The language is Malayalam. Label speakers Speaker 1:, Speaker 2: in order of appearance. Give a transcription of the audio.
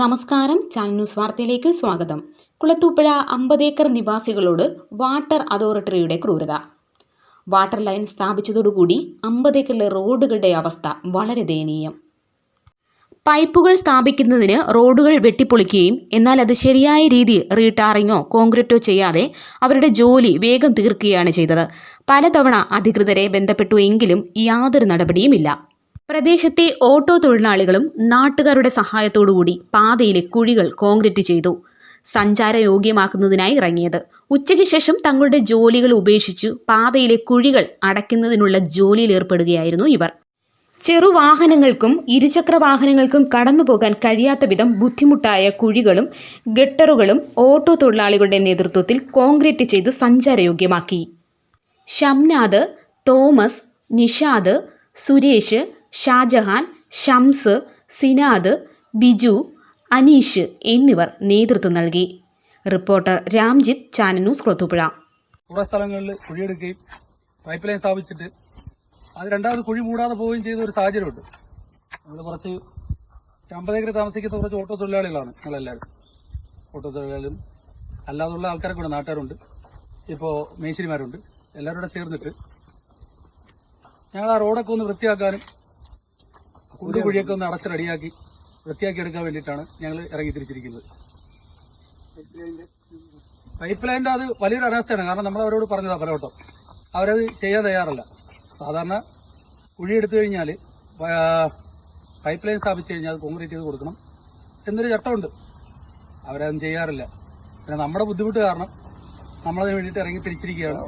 Speaker 1: നമസ്കാരം. ചാനൽ ന്യൂസ് വാർത്തയിലേക്ക് സ്വാഗതം. കുളത്തൂപ്പുഴ അമ്പതേക്കർ നിവാസികളോട് വാട്ടർ അതോറിറ്റിയുടെ ക്രൂരത. വാട്ടർ ലൈൻ സ്ഥാപിച്ചതോടുകൂടി അമ്പതേക്കറിലെ റോഡുകളുടെ അവസ്ഥ വളരെ ദയനീയം. പൈപ്പുകൾ സ്ഥാപിക്കുന്നതിന് റോഡുകൾ വെട്ടിപ്പൊളിക്കുകയും എന്നാൽ അത് ശരിയായ രീതിയിൽ റീടാറിങ്ങോ കോൺക്രീറ്റോ ചെയ്യാതെ അവരുടെ ജോലി വേഗം തീർക്കുകയാണ് ചെയ്തത്. പലതവണ അധികൃതരെ ബന്ധപ്പെട്ടു എങ്കിലും യാതൊരു നടപടിയുമില്ല. പ്രദേശത്തെ ഓട്ടോ തൊഴിലാളികളും നാട്ടുകാരുടെ സഹായത്തോടുകൂടി പാതയിലെ കുഴികൾ കോൺക്രീറ്റ് ചെയ്തു. സഞ്ചാരയോഗ്യമാക്കുന്നതിനായി ഇറങ്ങിയത്. ഉച്ചയ്ക്ക് ശേഷം തങ്ങളുടെ ജോലികൾ ഉപേക്ഷിച്ചു പാതയിലെ കുഴികൾ അടയ്ക്കുന്നതിനുള്ള ജോലിയിൽ ഏർപ്പെടുകയായിരുന്നു ഇവർ. ചെറുവാഹനങ്ങൾക്കും ഇരുചക്ര വാഹനങ്ങൾക്കും കടന്നുപോകാൻ കഴിയാത്ത വിധം ബുദ്ധിമുട്ടായ കുഴികളും ഗട്ടറുകളും ഓട്ടോ തൊഴിലാളികളുടെ നേതൃത്വത്തിൽ കോൺക്രീറ്റ് ചെയ്ത് സഞ്ചാരയോഗ്യമാക്കി ഷംനാദ് തോമസ് നിഷാദ് സുരേഷ് ഷാജഹാൻ ഷംസ് സിനാദ് ബിജു അനീഷ് എന്നിവർ നേതൃത്വം നൽകി. റിപ്പോർട്ടർ രാംജിത്ത് ചാനൽ ന്യൂസ് കുറെ
Speaker 2: കുറേ സ്ഥലങ്ങളിൽ കുഴിയെടുക്കുകയും പൈപ്പ് ലൈൻ സ്ഥാപിച്ചിട്ട് അത് രണ്ടാമത് കുഴി മൂടാതെ പോവുകയും ചെയ്ത ഒരു സാഹചര്യമുണ്ട്. നമ്മൾ കുറച്ച് അമ്പതേക്കർ താമസിക്കുന്ന കുറച്ച് ഓട്ടോ തൊഴിലാളികളാണ് ഞങ്ങളെല്ലാവരും. ഓട്ടോ തൊഴിലാളികളും അല്ലാതുള്ള ആൾക്കാരൊക്കെ ഉണ്ട് നാട്ടുകാരുണ്ട്. ഇപ്പോൾ മേശിരിമാരുണ്ട്. എല്ലാവരും കൂടെ ചേർന്നിട്ട് ഞങ്ങൾ ആ റോഡൊക്കെ ഒന്ന് വൃത്തിയാക്കാനും കുഴി കുഴിയൊക്കെ ഒന്ന് അടച്ച് റെഡിയാക്കി വൃത്തിയാക്കി എടുക്കാൻ വേണ്ടിയിട്ടാണ് ഞങ്ങൾ ഇറങ്ങി തിരിച്ചിരിക്കുന്നത്. പൈപ്പ് ലൈന്റെ അത് വലിയൊരു അനാസ്ഥയാണ്. കാരണം നമ്മൾ അവരോട് പറഞ്ഞതാണ് പലവട്ടം അവരത് ചെയ്യാൻ തയ്യാറല്ല. സാധാരണ കുഴി എടുത്തു കഴിഞ്ഞാൽ പൈപ്പ് ലൈൻ സ്ഥാപിച്ചു കഴിഞ്ഞാൽ അത് കോൺക്രീറ്റ് ചെയ്ത് കൊടുക്കണം എന്നൊരു ചട്ടമുണ്ട്. അവരതൊന്നും ചെയ്യാറില്ല. പിന്നെ നമ്മുടെ ബുദ്ധിമുട്ട് കാരണം നമ്മളതിന് വേണ്ടിയിട്ട് ഇറങ്ങി തിരിച്ചിരിക്കുകയാണ്.